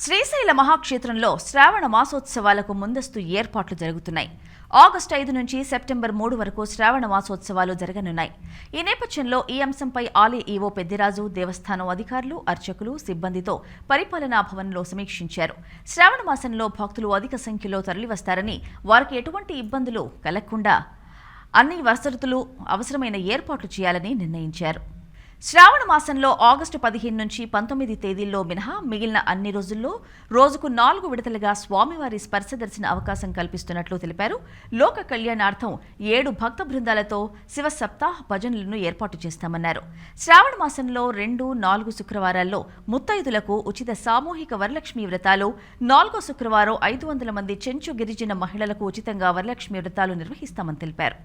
శ్రీశైల మహాక్షేత్రంలో శ్రావణ మాసోత్సవాలకు ముందస్తు ఏర్పాట్లు జరుగుతున్నాయి. ఆగస్టు ఐదు నుంచి సెప్టెంబర్ మూడు వరకు శ్రావణ మాసోత్సవాలు జరగనున్నాయి. ఈ నేపథ్యంలో ఈ అంశంపై ఆలయ ఈవో పెద్దిరాజు దేవస్థానం అధికారులు అర్చకులు సిబ్బందితో పరిపాలనా భవన్లో సమీక్షించారు. శ్రావణ మాసంలో భక్తులు అధిక సంఖ్యలో తరలివస్తారని వారికి ఎటువంటి ఇబ్బందులు కలగకుండా అన్ని వసతులు అవసరమైన ఏర్పాట్లు చేయాలని నిర్ణయించారు. శ్రావణ మాసంలో ఆగస్టు పదిహేను నుంచి పంతొమ్మిది తేదీల్లో మినహా మిగిలిన అన్ని రోజుల్లో రోజుకు నాలుగు విడతలుగా స్వామివారి స్పర్శ దర్శన అవకాశం కల్పిస్తున్నట్లు తెలిపారు. లోక కళ్యాణార్థం ఏడు భక్త బృందాలతో శివ సప్తాహ భజనలను ఏర్పాటు చేస్తామన్నారు. శ్రావణ మాసంలో రెండు నాలుగు శుక్రవారాల్లో ముత్తైదులకు ఉచిత సామూహిక వరలక్ష్మి వ్రతాలు నాలుగో శుక్రవారం ఐదు వందల మంది చెంచు గిరిజన మహిళలకు ఉచితంగా వరలక్ష్మి వ్రతాలు నిర్వహిస్తామని తెలిపారు.